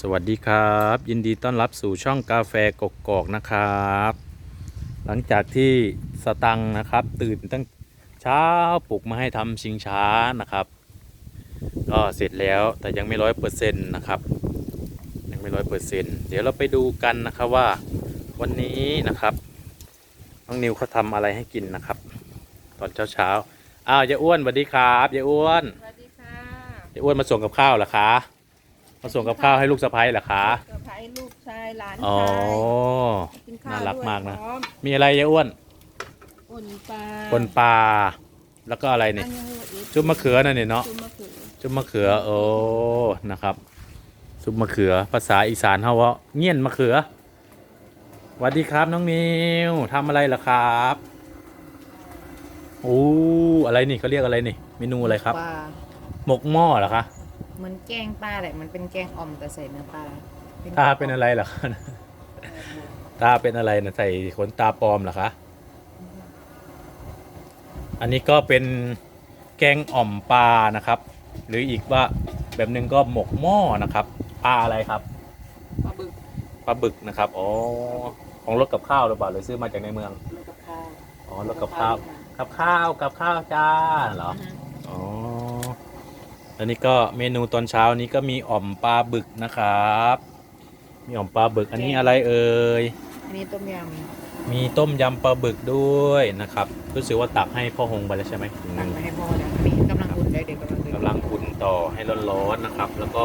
สวัสดีครับ ยินดีต้อนรับสู่ช่องกาแฟกกอกนะครับ หลังจากที่สตังค์นะครับ ตื่นตั้งเช้าปลุกมาให้ทำชิงช้านะครับ ก็เสร็จแล้วแต่ยังไม่ร้อยเปอร์เซ็นต์นะครับยังไม่ร้อยเปอร์เซ็นต์เดี๋ยวเราไปดูกันนะครับว่าวันนี้นะครับน้องนิวเขาทำอะไรให้กินนะครับ ตอนเช้าเช้าๆอ้าวยายอ้วนสวัสดีครับยายอ้วนสวัสดีค่ะยายอ้วนมาส่งกับข้าวเหรอคะ มาส่งกับข้าวให้ลูกสะใภ้เหรอคะเกิดพายลูกชายหลานอ๋อ ชายกินข้าวน่ารักด้วยมากนะ พร้อมมีอะไรยายอ้วนป่นปลาปนปลาแล้วก็อะไรอัเนี่ยนนี้อีกซุปมะเขือนั่นเนี่ยเนาะซุปมะเขือซุปมะเขือ โอ้ นะครับ ซุปมะเขือ ภาษาอีสานเขาว่าเงี้ยนมะเขือสวัสดีครับน้องนิวทำอะไรล่ะครับโอ้อะไรนี่เขาเรียกอะไรนี่ เมนูอะไรครับ ปลาหมกหม้อเหรอคะ เหมือนแกงปลาแหละมันเป็นแกงอ่อมแต่ใส่เนื้อปลาตาเป็นอะไรเหรอคะตาเป็นอะไรนะใส่ขนตาปลอมเหรอคะอันนี้ก็เป็นแกงอ่อมปลานะครับ หรืออีกว่าแบบหนึ่งก็หมกหม้อนะครับปลาอะไรครับปลาบึกปลาบึกนะครับอ๋อของรถกับข้าวหรือเปล่าหรือซื้อมาจากในเมืองลูกกับข้าวอ๋อรถกับข้าวกับข้าวกับข้าวจ้าเหรออ๋อ แล้วนี่ก็เมนูตอนเช้านี้ก็มีอ่อมปลาบึกนะครับ มีอ่อมปลาบึกอันนี้อะไรเอ่ย อันนี้ต้มยมีต้มยำปลาบึกด้วยนะครับ รู้สึกว่าตักให้พ่อหงไปแล้วใช่ไหมถุงำหตันึ่กงไปให้พ่อแล้วอันนี้กำลังอุ่นได้เด็กกำลังกำลังอุ่นต่อให้ร้อนๆนะครับ แล้วก็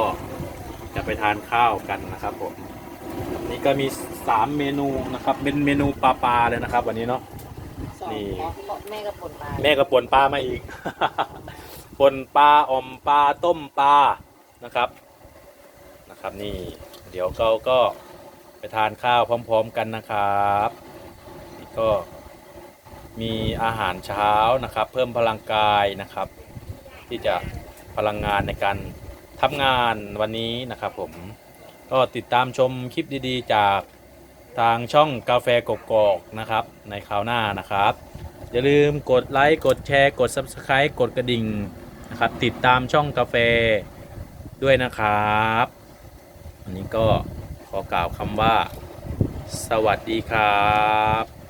จะไปทานข้าวกันนะครับผม นี่ก็มีสามเมนูนะครับ เป็นเมนูปลาปลาเลยนะครับ วันนี้เนาะสองนี่ขอขอแม่กับป่นปลา แม่ก็ปนปลามาอีก ปนปลาอ่อมปลาต้มปลานะครับนะครับนี่เดี๋ยวเราก็ไปทานข้าวพร้อม ๆ กันนะครับนี่ก็มีอาหารเช้านะครับ เพิ่มพลังกายนะครับ ที่จะพลังงานในการทำงานวันนี้นะครับผมก็ติดตามชมคลิปดีๆ จากทางช่องกาแฟกกอกนะครับ ในคราวหน้านะครับ อย่าลืมกดไลค์ กดแชร์ กด Subscribe กดกระดิ่ง นะครับ ติดตามช่องกาแฟด้วยนะครับ อันนี้ก็ขอกล่าวคำว่า สวัสดีครับ